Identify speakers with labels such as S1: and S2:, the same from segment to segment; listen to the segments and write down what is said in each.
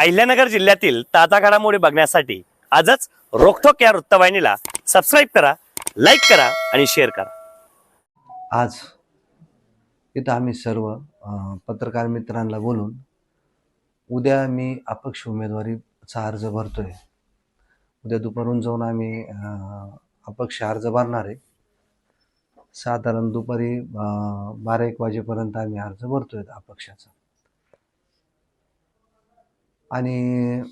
S1: अहिल्यानगर जिल्ह्यातील ताजा घडामोडी बघण्यासाठी आजच रोखोक या वृत्तवाहिनीला सबस्क्राईब करा लाईक करा आणि शेअर करा.
S2: आज इथं आम्ही सर्व पत्रकार मित्रांना बोलून उद्या मी अपक्ष उमेदवारीचा अर्ज भरतोय. उद्या दुपारून जाऊन आम्ही अपक्ष अर्ज भरणार आहे. साधारण दुपारी बारा एक वाजेपर्यंत आम्ही अर्ज भरतोय अपक्षाचा. आणि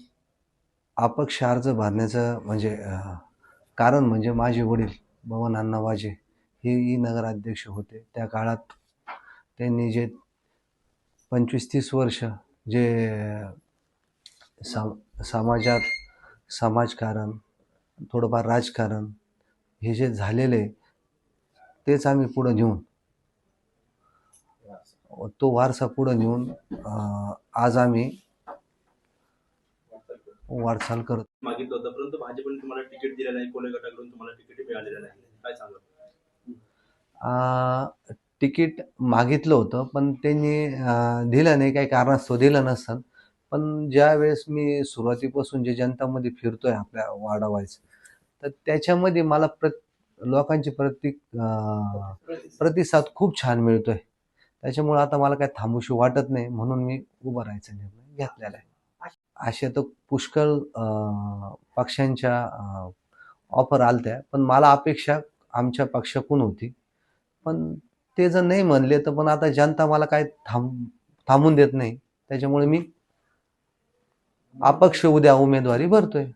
S2: अपक्ष अर्ज भरण्याचं म्हणजे कारण म्हणजे माझे वडील भवन अण्णावाजे हे हेही नगराध्यक्ष होते. त्या काळात त्यांनी जे पंचवीस तीस वर्ष जे साम समाजात समाजकारण थोडंफार राजकारण हे जे झालेले तेच आम्ही पुढं नेऊन तो वारसा पुढं नेऊन आज आम्ही वाटचाल करत.
S3: मागितलं होतं. परंतु भाजपने तुम्हाला तिकीट दिलं नाही. कोले गटाकडून तुम्हाला तिकीट मिळालेलं नाही. काय सांगा
S2: तिकीट मागितलं होतं पण त्यांनी दिलं नाही. काही कारणास्तव दिलं नसतं पण ज्या वेळेस मी सुरुवातीपासून जे जनतामध्ये फिरतोय आपल्या वाडावायचं तर त्याच्यामध्ये मला प्र लोकांची प्रति प्रतिसाद खूप छान मिळतोय. त्याच्यामुळे आता मला काही थांबूशी वाटत नाही. म्हणून मी उभं राहायचा निर्णय घेतलेला आहे. अशा तर पुष्कळ पक्षांच्या ऑफर आलत्या. पण मला अपेक्षा आमच्या पक्षाकून होती. पण ते जर नाही म्हणले तर पण आता जनता मला काय थांब थांबून देत नाही. त्याच्यामुळे मी अपक्ष उद्या उमेदवारी भरतोय.